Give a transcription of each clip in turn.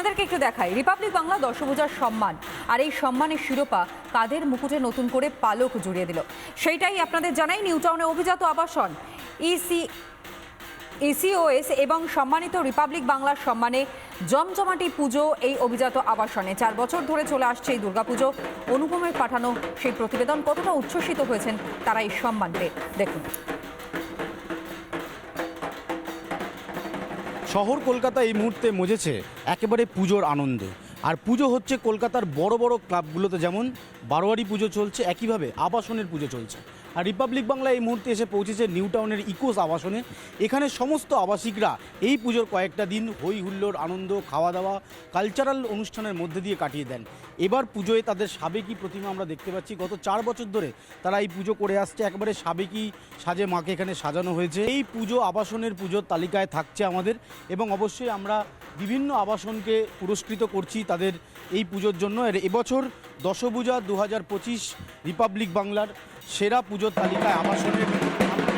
আপনাদেরকে একটু দেখাই। রিপাবলিক বাংলা দশভূজার সম্মান আর এই সম্মানের শিরোপা কাদের মুকুটে নতুন করে পালক জুড়িয়ে দিল? সেইটাই আপনাদের জানাই নিউ টাউনে অভিজাত আবাসন। ইসি ইসিওএস এবং সম্মানিত রিপাবলিক বাংলার সম্মানে জমজমাটি পুজো এই অভিজাত আবাসনে। চার বছর ধরে চলে আসছে এই দুর্গাপুজো। অনুপমের পাঠানো সেই প্রতিবেদন কতটা উচ্ছ্বসিত হয়েছেন তারা এই সম্মান পেয়ে। দেখুন। শহর কলকাতা এই মুহূর্তে মজেছে একেবারে পুজোর আনন্দে। আর পুজো হচ্ছে কলকাতার বড় বড় ক্লাবগুলোতে যেমন বারোয়ারি পুজো চলছে, একইভাবে আবাসনের পুজো চলছে। আর রিপাবলিক বাংলা এই মুহূর্তে এসে পৌঁছেছে নিউ টাউনের ইকোস আবাসনে এখানে সমস্ত আবাসিকরা এই পুজোর কয়েকটা দিন হই হুল্লোর আনন্দ খাওয়া দাওয়া কালচারাল অনুষ্ঠানের মধ্যে দিয়ে কাটিয়ে দেন। এবার পুজোয় তাদের সাবেকি প্রতিমা আমরা দেখতে পাচ্ছি। গত চার বছর ধরে তারা এই পুজো করে আসছে। একবারে সাবেকি সাজে মাকে এখানে সাজানো হয়েছে। এই পুজো আবাসনের পুজোর তালিকায় থাকছে আমাদের এবং অবশ্যই আমরা বিভিন্ন আবাসনকে পুরস্কৃত করছি তাদের এই পুজোর জন্য। এবছর দশভূজা দু হাজার পঁচিশ রিপাবলিক বাংলার সেরা পুজোর তালিকায় আবাসনের,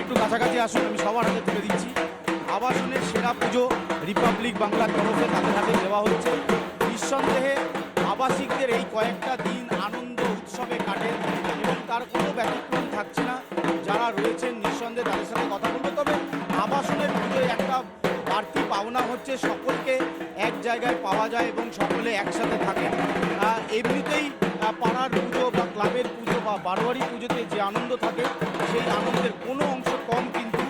একটু কাছাকাছি আসুন, আমি সবার হাতে তুলে দিচ্ছি। আবাসনের সেরা পুজো রিপাবলিক বাংলার তরফে তাদের হাতে দেওয়া হচ্ছে। নিঃসন্দেহে আবাসিকদের এই কয়েকটা দিন আনন্দ উৎসবে কাটে এবং তার কোনো ব্যতিক্রম থাকছে না। যারা রয়েছেন, নিঃসন্দেহে তাদের সাথে কথা বলব। তবে আবাসনের পুজোয় একটা বাড়তি পাওনা হচ্ছে সকলকে, এক জায়গায় পাওয়া যায় এবং সকলে একসাথে থাকে। এমনিতেই পাড়ার পুজো বা ক্লাবের পুজো বা বারোয়ারি পুজোতে যে আনন্দ থাকে, সেই আনন্দের কোনো অংশ কম কিন্তু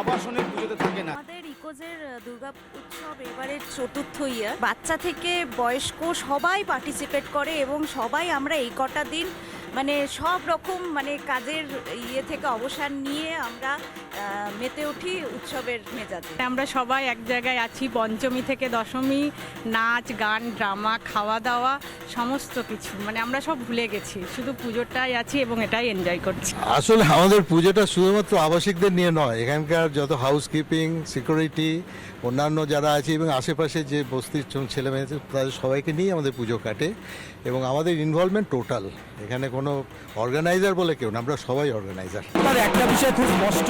আবাসনের পুজোতে থাকে না। ইকোজের দুর্গা উৎসব এবারে চতুর্থ ইয়ার বাচ্চা থেকে বয়স্ক সবাই পার্টিসিপেট করে এবং সবাই আমরা এই কটা দিন মানে সব রকম মানে কাজের ইয়ে থেকে অবসান নিয়ে আমরা মেতে উঠি উৎসবের মেজাজে। আমরা সবাই এক জায়গায় আছি পঞ্চমী থেকে দশমী নাচ গান ড্রামা খাওয়া দাওয়া সমস্ত কিছু। মানে আমরা সব ভুলে গেছি শুধু পুজোটাই আছি এবং এটাই এনজয় করছি। আসলে আমাদের পুজোটা শুধুমাত্র আবাসিকদের নিয়ে নয় এখানকার যত হাউসকিপিং সিকিউরিটি অন্যান্য যারা আছে এবং আশেপাশে যে বস্তির ছ- ছেলে মেয়ে তাদের সবাইকে নিয়ে আমাদের পুজো কাটে এবং আমাদের ইনভলভমেন্ট টোটাল এখানে কোনো অর্গানাইজার বলে কেউ না, আমরা সবাই অর্গানাইজার তার একটা বিষয় খুব স্পষ্ট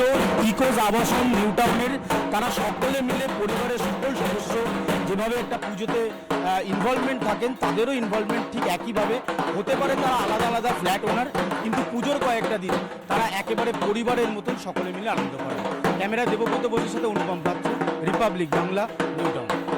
ইকোজ আবাসন নিউ টাউনের, তারা সকলে মিলে পরিবারের সকল সদস্য যেভাবে একটা পুজোতে ইনভলভমেন্ট থাকেন, তাদেরও ইনভলভমেন্ট ঠিক একইভাবে। হতে পারে তারা আলাদা আলাদা ফ্ল্যাট ওনার কিন্তু পুজোর কয়েকটা দিন তারা একেবারে পরিবারের মতন সকলে মিলে আনন্দ করে ক্যামেরা দেবব্রত বসুর সাথে অনুপম পাত্র রিপাবলিক বাংলা নিউ টাউন